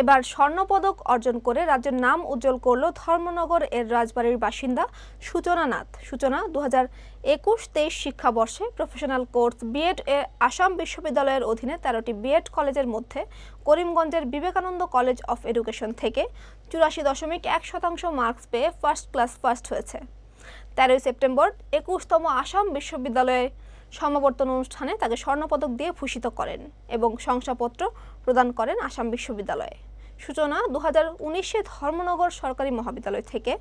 এবার স্বর্ণপদক অর্জন করে রাজ্যের নাম উজ্জ্বল করল ধর্মনগর এর রাজবাড়ির বাসিন্দা সূচনা নাথ সূচনা দু হাজার একুশ তেইশ শিক্ষাবর্ষে প্রফেশনাল কোর্স বিএড এ আসাম বিশ্ববিদ্যালয়ের অধীনে তেরোটি বিএড কলেজের মধ্যে করিমগঞ্জের বিবেকানন্দ কলেজ অফ এডুকেশন থেকে চুরাশি দশমিক এক শতাংশ মার্কস পেয়ে ফার্স্ট ক্লাস ফার্স্ট হয়েছে। তেরোই সেপ্টেম্বর একুশতম আসাম বিশ্ববিদ্যালয়ে সমাবর্তন অনুষ্ঠানে তাকে স্বর্ণপদক দিয়ে ভূষিত করেন এবং শংসাপত্র প্রদান করেন আসাম বিশ্ববিদ্যালয়ে। সূচনা দু হাজার উনিশে ধর্মনগর সরকারি মহাবিদ্যালয় থেকে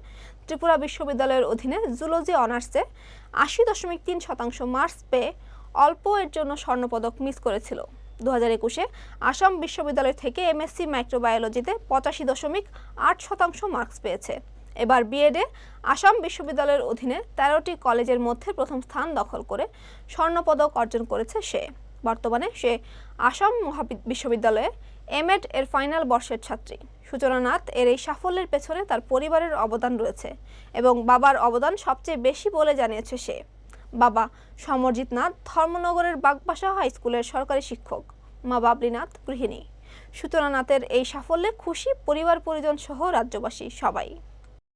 ত্রিপুরা বিশ্ববিদ্যালয়ের অধীনে জুলজি অনার্সে আশি দশমিক তিন শতাংশ মার্কস পেয়ে অল্প এর জন্য স্বর্ণপদক মিস করেছিল। দু হাজার একুশে আসাম বিশ্ববিদ্যালয় থেকে এমএসসি মাইক্রোবায়োলজিতে পঁচাশি দশমিক আট শতাংশ মার্কস পেয়েছে। এবার বিএডে আসাম বিশ্ববিদ্যালয়ের অধীনে তেরোটি কলেজের মধ্যে প্রথম স্থান দখল করে স্বর্ণপদক অর্জন করেছে সে। বর্তমানে সে আসাম বিশ্ববিদ্যালয়ে এমএড এর ফাইনাল বর্ষের ছাত্রী। সূচনা নাথ এর এই সাফল্যের পেছনে তার পরিবারের অবদান রয়েছে এবং বাবার অবদান সবচেয়ে বেশি বলে জানিয়েছে সে। বাবা সমরজিৎ নাথ, ধর্মনগরের বাগবাসা হাই স্কুলের সরকারি শিক্ষক। মা বাবলি নাথ গৃহিণী। সূচনা নাথের এই সাফল্যে খুশি পরিবার পরিজন সহ রাজ্যবাসী সবাই।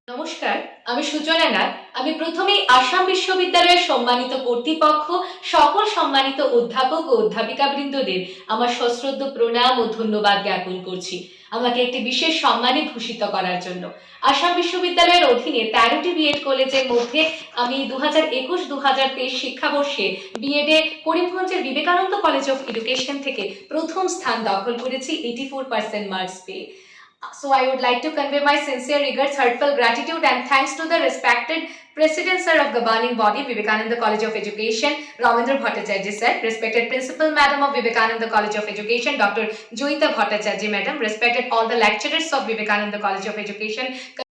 নমস্কার, আমি সুজনা নাথ আমি প্রথমেই আসাম বিশ্ববিদ্যালয়ের সম্মানিত কর্তৃপক্ষ, সকল সম্মানিত অধ্যাপক ও অধ্যাপিকা বৃন্দদের আমার সশ্রদ্ধ প্রণাম ও ধন্যবাদ জ্ঞাপন করছি আমাকে একটি বিশেষ সম্মানে ভূষিত করার জন্য। আসাম বিশ্ববিদ্যালয়ের অধীনে তেরোটি বিএড কলেজের মধ্যে আমি দু হাজার একুশ দু হাজার তেইশ শিক্ষাবর্ষে বিএডে করিমগঞ্জের বিবেকানন্দ কলেজ অফ এডুকেশন থেকে প্রথম স্থান দখল করেছি এইটি ফোর পার্সেন্ট মার্কস পেয়ে। So I would like to convey my sincere regards, heartfelt gratitude and thanks to the respected President Sir of governing body, Vivekananda College of Education, Ravindra Bhattacharya Sir, respected Principal Madam of Vivekananda College of Education, Dr. Joita Bhattacharya Madam, respected all the lecturers of Vivekananda College of Education,